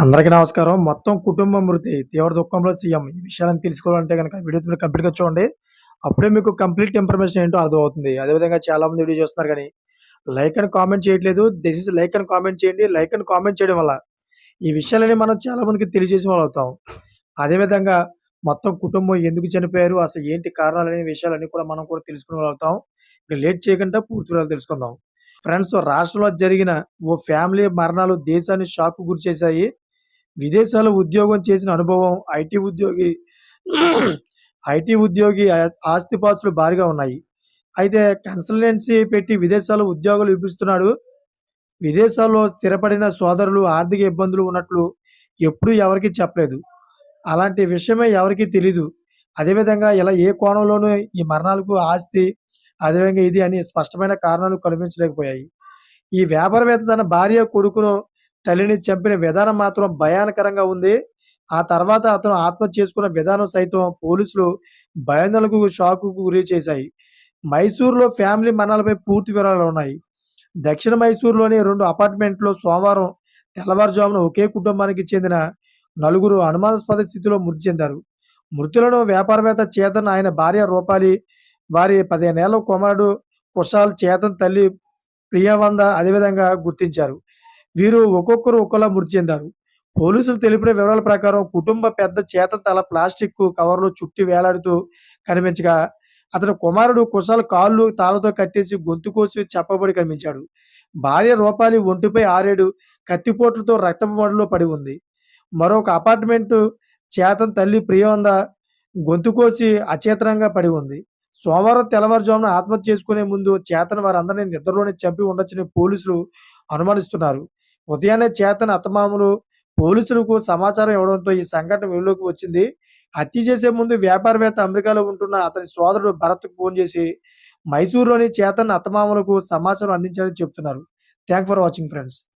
అందరికీ నమస్కారం. మొత్తం కుటుంబ మృతి తీవ్ర దుఃఖంలో సీఎం. ఈ విషయాలను తెలుసుకోవాలంటే కనుక వీడియో మీరు కంప్లీట్‌గా చూడండి. అప్పుడే మీకు కంప్లీట్ ఇన్ఫర్మేషన్ ఏంటో అర్థమవుతుంది. అదేవిధంగా చాలామంది వీడియో చూస్తున్నారు కానీ లైక్ అని కామెంట్ చేయట్లేదు. దిస్ ఇస్ లైక్ అని కామెంట్ చేయండి. లైక్ అని కామెంట్ చేయడం వల్ల ఈ విషయాలని మనం చాలామందికి తెలియజేసిన వాళ్ళు అవుతాం అదేవిధంగా మొత్తం కుటుంబం ఎందుకు చనిపోయారు? అసలు ఏంటి కారణాలు అనే విషయాలన్నీ కూడా మనం కూడా తెలుసుకునే వాళ్ళవుతాం. ఇంకా లేట్ చేయకుండా పూర్తి వివరాలు తెలుసుకుందాం. ఫ్రెండ్స్ రాష్ట్రంలో జరిగిన ఓ ఫ్యామిలీ మరణాలు దేశాన్ని షాక్‌కు గురిచేశాయి. విదేశాల్లో ఉద్యోగం చేసిన అనుభవం ఐటీ ఉద్యోగి ఐటీ ఉద్యోగి ఆస్తిపాస్తులు భారీగా ఉన్నాయి. అయితే కన్సల్టెన్సీ పెట్టి విదేశాల్లో ఉద్యోగాలు ఇప్పిస్తున్నాడు. విదేశాల్లో స్థిరపడిన సోదరులు ఆర్థిక ఇబ్బందులు ఉన్నట్లు ఎప్పుడూ ఎవరికీ చెప్పలేదు. అలాంటి విషయమే ఎవరికీ తెలీదు. అదేవిధంగా ఇలా ఏ కోణంలోనూ ఈ మరణాలకు ఆస్తి, అదేవిధంగా ఇది అని స్పష్టమైన కారణాలు కనిపించలేకపోయాయి. ఈ వ్యాపారవేత్త తన భార్య, కొడుకును, తల్లిని చంపిన విధానం మాత్రం భయానకరంగా ఉంది. ఆ తర్వాత అతను ఆత్మహత్య చేసుకున్న విధానం సైతం పోలీసులు భయాందోళనకు, షాకుకు గురి చేశాయి. మైసూరులో ఫ్యామిలీ మరణాలపై పూర్తి వివరాలు ఉన్నాయి దక్షిణ మైసూరులోని రెండు అపార్ట్‌మెంట్‌లో సోమవారం తెల్లవారుజామున ఒకే కుటుంబానికి చెందిన నలుగురు అనుమానాస్పద స్థితిలో మృతి చెందారు. మృతులను వ్యాపారవేత్త చేతన్, ఆయన భార్య రూపాలి, వారి పదిహేనేళ్ళ కుమారుడు కుషాల్ చేతన్ తల్లి ప్రియావంద అదేవిధంగా గుర్తించారు. వీరు ఒక్కొక్కరు ఒక్కోలా మృతి చెందారు. పోలీసులు తెలిపిన వివరాల ప్రకారం కుటుంబ పెద్ద చేతన్ తల ప్లాస్టిక్ కవర్‌లో చుట్టి వేలాడుతూ కనిపించగా, అతని కుమారుడు కుశాల్ కాళ్ళు తాళతో కట్టేసి గొంతు కోసి చెప్పబడి కనిపించాడు. భార్య రూపాలి ఒంటిపై 6, 7 కత్తిపోట్లతో రక్తపు పడి ఉంది. మరొక అపార్ట్‌మెంటు చేతన్ తల్లి ప్రియవంద గొంతు కోసి అచేతనంగా పడి ఉంది. సోమవారం తెల్లవారుజామున ఆత్మహత్య చేసుకునే ముందు చేతన్ వారందరినీ నిద్రలోనే చంపి ఉండొచ్చని పోలీసులు అనుమానిస్తున్నారు. ఉదయాన్నే చేతన అత్తమామలు పోలీసులకు సమాచారం ఇవ్వడంతో ఈ సంఘటన వెలుగులోకి వచ్చింది. హత్య చేసే ముందు వ్యాపారవేత్త అమెరికాలో ఉంటున్న అతని సోదరుడు భరత్‌కు ఫోన్ చేసి మైసూరులోని చేతన్ అత్తమామలకు సమాచారం అందించాలని చెప్తున్నారు థ్యాంక్ ఫర్ వాచింగ్ ఫ్రెండ్స్.